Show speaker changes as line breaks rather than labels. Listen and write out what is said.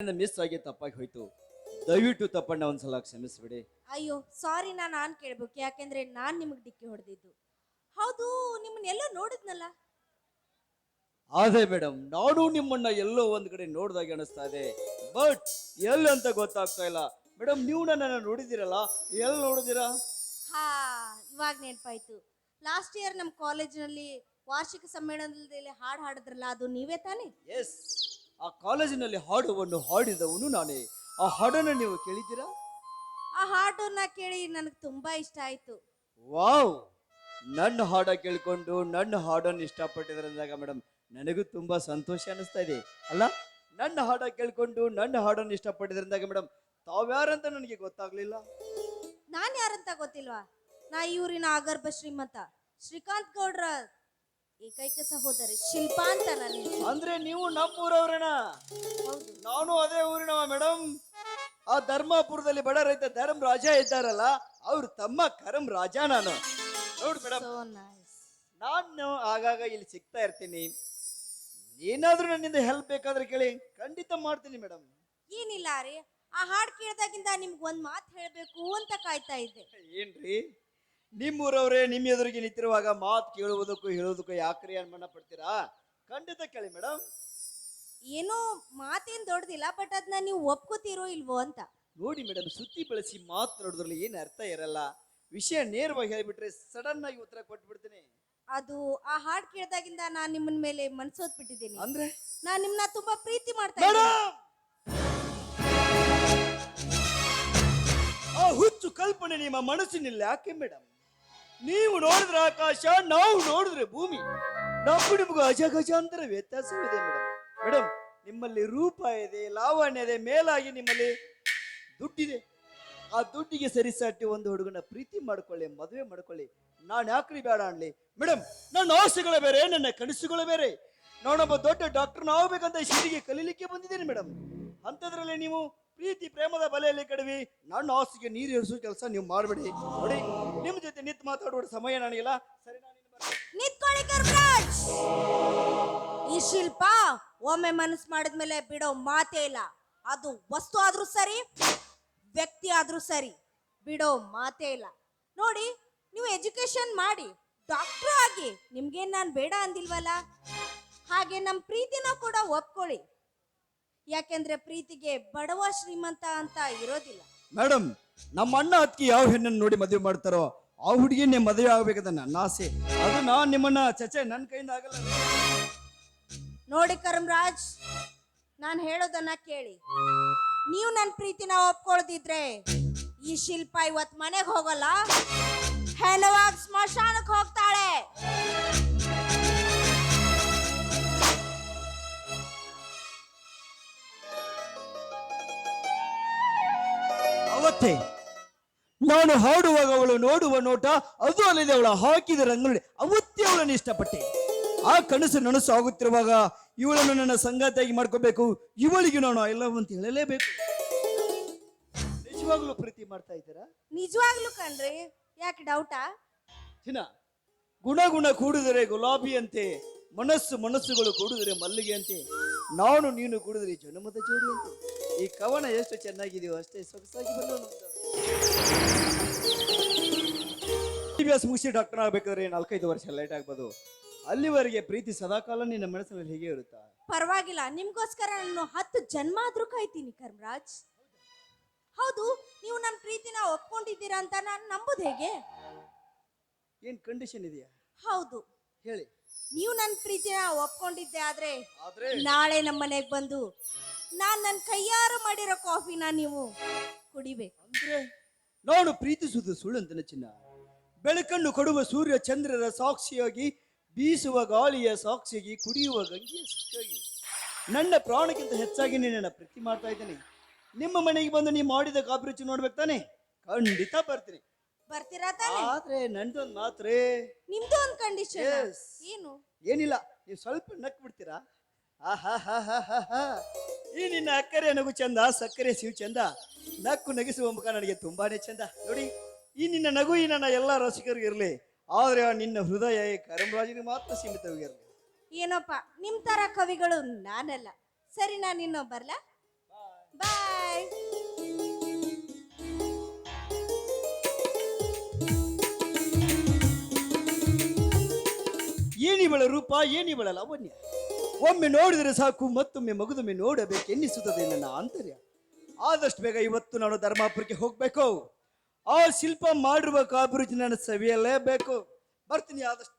Miss ಆಗಿ ತಪ್ಪಾಗಿ ಹೋಯ್ತು. ದಯವಿಟ್ಟು ತಪ್ಪಣ್ಣ ಒಂದ್ಸಲ ಕ್ಷಮಿಸ್ಬಿಡಿ.
ಅಯ್ಯೋ ಸಾರಿ ನಾ ನಾನ್ ಕೇಳ್ಬೇಕು. ಯಾಕೆಂದ್ರೆ ನಾನು ನಿಮಗೆ ಡಿಕ್ಕಿ ಹೊಡೆದಿದ್ದು. ಹೌದು ನಿಮ್ಮನ್ನೆಲ್ಲ ನೋಡಿದ್ನಲ್ಲ?
ಅದೇ ಮೇಡಮ್ ನಾನು ನಿಮ್ಮನ್ನ ಎಲ್ಲೋ ಒಂದ್ ಕಡೆ ನೋಡ್ದಾಗ ಅನಿಸ್ತಾ ಇದೆ. ಬಟ್ ಎಲ್ಲಿ ಅಂತ ಗೊತ್ತಾಗ್ತಾ ಇಲ್ಲ. ಮೇಡಮ್ ನೀವು ನನ್ನ ನೋಡಿದಿರಲ್ಲ ಎಲ್ಲಿ ನೋಡಿದಿರಾ
ಹಾ ಇವಾಗ ನೆನಪಾಯ್ತು. ಲಾಸ್ಟ್ ಇಯರ್ ನಮ್ಮ ಕಾಲೇಜಿನಲ್ಲಿ ವಾರ್ಷಿಕ ಸಮ್ಮೇಳನದಲ್ಲಿ ಹಾಡು ಹಾಡಿದ್ರಲ್ಲ ಅದು ನೀವೇ ತಾನೇ?
ಎಸ್ ಆ ಕಾಲೇಜಿನಲ್ಲಿ ಹಾಡುವನ್ನು ಹಾಡಿದವನು ನಾನೇ. ಆ ಹಾಡನ್ನು ನೀವು ಕೇಳಿದ್ದೀರಾ?
ಆ ಹಾಡನ್ನ ಕೇಳಿ ನನಗೆ ತುಂಬಾ ಇಷ್ಟ ಆಯ್ತು.
ವಾವ್! ನನ್ನ ಹಾಡ ಕೇಳಿಕೊಂಡು ನನ್ನ ಹಾಡನ್ನು ಇಷ್ಟಪಟ್ಟಿದ್ರಂದಾಗ ಮೇಡಮ್ ನನಗೂ ತುಂಬಾ ಸಂತೋಷ ಅನಿಸ್ತಾ ಇದೆ. ಅಲ್ಲ ನನ್ನ ಹಾಡ ಕೇಳಿಕೊಂಡು ನನ್ನ ಹಾಡನ್ನು ಇಷ್ಟಪಟ್ಟಿದ್ರಂದಾಗ ಮೇಡಮ್ ತಾವ್ಯಾರಂತ ನನಗೆ ಗೊತ್ತಾಗ್ಲಿಲ್ಲ.
ನಾನು ಯಾರಂತ ಗೊತ್ತಿಲ್ವಾ? ನಾ ಈ ಊರಿನ ಆಗರ್ಭ ಶ್ರೀಮಂತ ಶ್ರೀಕಾಂತ್ ಗೌಡ್ರ ಏಕೈಕ ಸಹೋದರಿ ಶಿಲ್ಪಾ ಅಂತ.
ಅಂದ್ರೆ ನೀವು ನಮ್ಮೂರವ್ರೇನ?
ಹೌದು.
ನಾನು ಅದೇ ಊರಿನವ ಮೇಡಮ್ ಆ ಧರ್ಮಾಪುರದಲ್ಲಿ ಬಡ ರೈತ ಧರ್ಮ ರಾಜ ಇದ್ದಾರಲ್ಲ ಅವ್ರ ತಮ್ಮ ಕರಂ ರಾಜ ನಾನು. ನೋಡು ಮೇಡಮ್
ಸೋ ನೈಸ್
ನಾನು ಆಗಾಗ ಇಲ್ಲಿ ಸಿಗ್ತಾ ಇರ್ತೀನಿ. ಏನಾದ್ರೂ ನನ್ನಿಂದ ಹೆಲ್ಪ್ ಬೇಕಾದ್ರೆ ಕೇಳಿ ಖಂಡಿತ ಮಾಡ್ತೀನಿ ಮೇಡಮ್
ಏನಿಲ್ಲ ರೀ ಆ ಹಾಡು ಕೇಳ್ದಾಗಿಂದ ನಿಮ್ಗೆ ಒಂದು ಮಾತು ಹೇಳಬೇಕು ಅಂತ ಕಾಯ್ತಾ ಇದ್ದೆ.
ಏನ್ರಿ? ನಿಮ್ಮೂರವ್ರೆ ನಿಮ್ಮ ಎದುರಿಗೆ ನಿಂತಿರುವಾಗ ಮಾತು ಕೇಳುವುದಕ್ಕೂ ಹೇಳುವುದಕ್ಕೂ ಯಾಕ್ರಿ ಅನುಮಾನ ಪಡ್ತೀರಾ? ಖಂಡಿತ ಕೇಳಿ ಮೇಡಮ್
ಏನೋ ಮಾತೇನ್ ದೊಡ್ಡದಿಲ್ಲ ಬಟ್ ಅದನ್ನ ನೀವು ಒಪ್ಕೋತೀರೋ ಇಲ್ವೋ ಅಂತ.
ನೋಡಿ ಮೇಡಮ್ ಸುತ್ತಿ ಬಳಸಿ ಮಾತನಾಡೋದ್ರಲ್ಲಿ ಏನು ಅರ್ಥ ಇರಲ್ಲ. ವಿಷಯ ನೇರವಾಗಿ ಹೇಳ್ಬಿಟ್ರೆ ಸಡನ್ ಆಗಿ ಉತ್ತರ ಕೊಟ್ಬಿಡ್ತೀನಿ.
ಅದು ಆ ಹಾಡ್ ಕೇಳ್ದಾಗಿಂದ ನಾನ್ ನಿಮ್ಮನ್ ಮೇಲೆ ಮನ್ಸೋದ್ ಬಿಟ್ಟಿದ್ದೀನಿ
ಅಂದ್ರೆ?
ನಾನ್ ನಿಮ್ನ ತುಂಬಾ ಪ್ರೀತಿ ಮಾಡ್ತಾ ಇದ್ದೀನಿ.
ಮೇಡಮ್ ಆ ಹುಚ್ಚು ಕಲ್ಪನೆ ನಿಮ್ಮ ಮನಸ್ಸಿನಲ್ಲಿ ಯಾಕೆ ಮೇಡಮ್ ನೀವು ನೋಡಿದ್ರೆ ಆಕಾಶ, ನಾವು ನೋಡಿದ್ರೆ ಭೂಮಿ. ನಮ್ಮ ನಿಮಗೂ ಅಜಗಜಾಂತರ ವ್ಯತ್ಯಾಸವಿದೆ ಮೇಡಮ್. ಮೇಡಮ್, ನಿಮ್ಮಲ್ಲಿ ರೂಪ ಇದೆ, ಲಾವಣ್ಯ ಇದೆ, ಮೇಲಾಗಿ ನಿಮ್ಮಲ್ಲಿ ದುಡ್ಡಿದೆ. ಆ ದುಡ್ಡಿಗೆ ಸರಿಸಾಟಿ ಒಂದು ಹುಡುಗನ ಪ್ರೀತಿ ಮಾಡ್ಕೊಳ್ಳಿ, ಮದುವೆ ಮಾಡ್ಕೊಳ್ಳಿ. ನಾನು ಯಾಕ್ರಿ ಬೇಡ ಅನ್ಲಿ? ಮೇಡಮ್, ನನ್ನ ಆಸೆಗಳು ಬೇರೆ, ನನ್ನ ಕನಸುಗಳು ಬೇರೆ. ನಾನೊಬ್ಬ ದೊಡ್ಡ ಡಾಕ್ಟರ್ ಆಗ್ಬೇಕಂತ ಶಿರಿಗೆ ಕಲೀಲಿಕ್ಕೆ ಬಂದಿದ್ದೇನೆ, ಮೇಡಮ್. ಅಂಥದ್ರಲ್ಲಿ ನೀವು ಪ್ರೀತಿ ಪ್ರೇಮದ ಬಲೆಯಲ್ಲಿ ಕಡಿವಿ. ನನ್ನ ಆಸೆಗೆ ನೀರು ಇರಿಸೋ ಕೆಲಸ ನೀವು ಮಾಡಬೇಡಿ. ನೋಡಿ ನಿಮ್ಮ ಜೊತೆ ನಿಂತು ಮಾತಾಡುವ ಸಮಯ ನನಗಿಲ್ಲ. ಸರಿ, ನಾನು
ಈ ಶಿಲ್ಪ ಒಮ್ಮೆ ಮನಸ್ಸು ಮಾಡಿದ್ಮೇಲೆ ಬಿಡೋ ಮಾತೇ ಇಲ್ಲ. ಅದು ವಸ್ತು ಆದ್ರೂ ಸರಿ, ವ್ಯಕ್ತಿ ಆದ್ರೂ ಸರಿ, ಬಿಡೋ ಮಾತೇ ಇಲ್ಲ. ನೋಡಿ, ನೀವು ಎಜುಕೇಶನ್ ಮಾಡಿ, ಡಾಕ್ಟರ್ ಆಗಿ, ನಿಮ್ಗೇನ್ ನಾನು ಬೇಡ ಅಂದಿಲ್ವಲ್ಲ? ಹಾಗೆ ನಮ್ಮ ಪ್ರೀತಿನ ಕೂಡ ಒಪ್ಕೊಳ್ಳಿ. ಯಾಕೆಂದ್ರೆ ಪ್ರೀತಿಗೆ ಬಡವ ಶ್ರೀಮಂತ ಅಂತ ಇರೋದಿಲ್ಲ.
ಮೇಡಮ್ ನಮ್ಮ ಅಣ್ಣ ಅತ್ತಿಗೆ ಯಾವ ಹೆಣ್ಣನ್ನು ನೋಡಿ ಮದುವೆ ಮಾಡ್ತಾರೋ ಆ ಹುಡುಗಿನೇ ಮದುವೆ ಆಗ್ಬೇಕದ ನನ್ನ ಆಸೆ. ಅದು ನಾನು ನಿಮ್ಮನ್ನ ಚಚೆ ನನ್ನ ಕೈಯಿಂದ ಆಗಲ್ಲ.
ನೋಡಿ ಕರ್ಮರಾಜ್ ನಾನು ಹೇಳೋದನ್ನ ಕೇಳಿ. ನೀವು ನನ್ನ ಪ್ರೀತಿನ ಒಪ್ಕೊಳ್ದಿದ್ರೆ ಈ ಶಿಲ್ಪ ಇವತ್ ಮನೆಗೆ ಹೋಗಲ್ಲ? ಹೆಣವಾಗಿ ಸ್ಮಶಾನಕ್ಕೆ ಹೋಗ್ತಾಳೆ.
ಅವತ್ತೇ. ನಾನು ಹಾಡುವಾಗ ಅವಳು ನೋಡುವ ನೋಟ ಅದು ಅಲ್ಲದೆ ಅವಳು ಹಾಕಿದ ರಂಗೋಲಿ ಅವತ್ತೇ ಅವಳನ್ನು ಇಷ್ಟಪಟ್ಟೆ. ಆ ಕನಸು ನನಸು ಆಗುತ್ತಿರುವಾಗ ಇವಳನ್ನು ನನ್ನ ಸಂಗಾತಿಯಾಗಿ ಮಾಡ್ಕೋಬೇಕು. ಇವಳಿಗೆ ನಾನು ಐ ಲವ್ ಅಂತ ಹೇಳಲೇಬೇಕು. ನಿಜವಾಗ್ಲೂ ಪ್ರೀತಿ ಮಾಡ್ತಾ ಇದ್ದೀರಾ?
ನಿಜವಾಗ್ಲೂ ಕಣ್ರಿ. ಯಾಕೆ ಡೌಟಾ
ದಿನ ಗುಣ ಗುಣ ಕೂಡಿದರೆ ಗುಲಾಬಿ ಅಂತೆ ಮನಸ್ಸು ಮನಸ್ಸುಗಳು ಕೂಡಿದರೆ ಮಲ್ಲಿಗೆ ಅಂತೆ. ನಾನು ನೀನು ಕೂಡಿದರೆ ಜನ್ಮದ ಜೋಡಿ ಅಂತೆ. ಈ ಕವನ ಎಷ್ಟು ಚೆನ್ನಾಗಿದೆಯೋ ಅಷ್ಟೇ ಸೊಗಸಾಗಿ ಟಿ ಬಿ ಎಸ್ ಮುಗಿಸಿ ಡಾಕ್ಟರ್ ಆಗ್ಬೇಕಾದ್ರೆ ನಾಲ್ಕೈದು ವರ್ಷ ಲೇಟ್ ಆಗ್ಬೋದು. ಅಲ್ಲಿವರೆಗೆ ಪ್ರೀತಿ ಸದಾಕಾಲ ನಿನ್ನ ಮನಸ್ಸಿನಲ್ಲಿ ಹೇಗೆ ಇರುತ್ತಾ?
ಪರವಾಗಿಲ್ಲ ನಿಮ್ಗೋಸ್ಕರ ನಾನು ಹತ್ತು ಜನ್ಮ ಆದ್ರೂ ಕಾಯ್ತೀನಿ ಕರ್ಮರಾಜ್. ಹೌದು ನೀವು ನನ್ನ ಪ್ರೀತಿನ ಒಪ್ಕೊಂಡಿದ್ದೀರಾ ಅಂತ ನಾನು ನಂಬುದು ಹೇಗೆ?
ಏನ್ ಕಂಡೀಷನ್ ಇದೆಯಾ?
ಹೌದು.
ಹೇಳಿ.
ನೀವು ನನ್ನ ಪ್ರೀತಿನ ಒಪ್ಕೊಂಡಿದ್ದೆ ಆದ್ರೆ
ಆದ್ರೆ?
ನಾಳೆ ನಮ್ಮ ಮನೆಗೆ ಬಂದು ನಾನ್ ನನ್ನ ಕೈಯಾರ ಮಾಡಿರೋ ಕಾಫಿನ ನೀವು ಕುಡಿಬೇಕು.
ಅಂದ್ರೆ ನಾನು ಪ್ರೀತಿಸುವುದು ಸುಳ್ಳಂತನ ಚಿನ್ನ. ಬೆಳಕನ್ನು ಕೊಡುವ ಸೂರ್ಯ ಚಂದ್ರರ ಸಾಕ್ಷಿಯಾಗಿ ಬೀಸುವ ಗಾಳಿಯ ಸಾಕ್ಷಿಯಾಗಿ ಕುಡಿಯುವ ಗಂಗೆಯ ಸಾಕ್ಷಿಯಾಗಿ. ನನ್ನ ಪ್ರಾಣಕ್ಕಿಂತ ಹೆಚ್ಚಾಗಿ ನಿನ್ನನ್ನು ಪ್ರೀತಿ ಮಾಡ್ತಾ ಇದ್ದೇನೆ. ನಿಮ್ಮ ಮನೆಗೆ ಬಂದು ನೀವು ಮಾಡಿದ ಕಾಫಿ ರುಚಿ ನೋಡ್ಬೇಕು ತಾನೆ? ಖಂಡಿತ ಬರ್ತೀನಿ.
ಬರ್ತೀರಾ ತಾನೆ?
ಆದ್ರೆ ನಂದೊಂದು ಮಾತ್ರೆ.
ನಿಮ್ದು ಒಂದು ಕಂಡೀಷನ್
Yes.
ಏನು?
ಏನಿಲ್ಲ ನೀವು ಸ್ವಲ್ಪ ನಕ್ ಬಿಡ್ತೀರಾ. ಈ ನಿನ್ನ ಅಕ್ಕರೆ ನಗು ಚಂದ ಸಕ್ಕರೆ ಸಿವು ಚಂದ ನಕ್ಕು ನಗಿಸುವ ಮುಖ ನನಗೆ ತುಂಬಾನೇ ಚಂದ. ನೋಡಿ ಈ ನಿನ್ನ ನಗು ಈ ನನ್ನ ಎಲ್ಲ ರಸಿಕರಿಗೆ ಇರಲಿ ಆದರೆ ನಿನ್ನ ಹೃದಯ ಕರಂರಾಜಿಗೆ ಮಾತ್ರ ಸೀಮಿತವಾಗಿರಲಿ.
ಏನಪ್ಪ ನಿಮ್ ತರ ಕವಿಗಳು ನಾನಲ್ಲ. ಸರಿ ನಾನು ಇನ್ನೊಬ್ಬರ್ಲ
ಬಾಯ್ ಏನಿ ಬಳ ರೂಪ ಏನಿ ಬಳ ಲಾವಣ್ಯ? ಒಮ್ಮೆ ನೋಡಿದರೆ ಸಾಕು, ಮತ್ತೊಮ್ಮೆ ಮಗದೊಮ್ಮೆ ನೋಡಬೇಕೆನ್ನಿಸುತ್ತದೆ ನನ್ನ ಆಂತರ್ಯ. ಆದಷ್ಟು ಬೇಗ ಇವತ್ತು ನಾನು ಧರ್ಮಾಪುರಕ್ಕೆ ಹೋಗ್ಬೇಕು. ಆ ಶಿಲ್ಪ ಮಾಡಿರುವ ಕಾಬುರುಚಿ ನಾನು ಸವಿಯಲೇಬೇಕು. ಬರ್ತೀನಿ, ಆದಷ್ಟು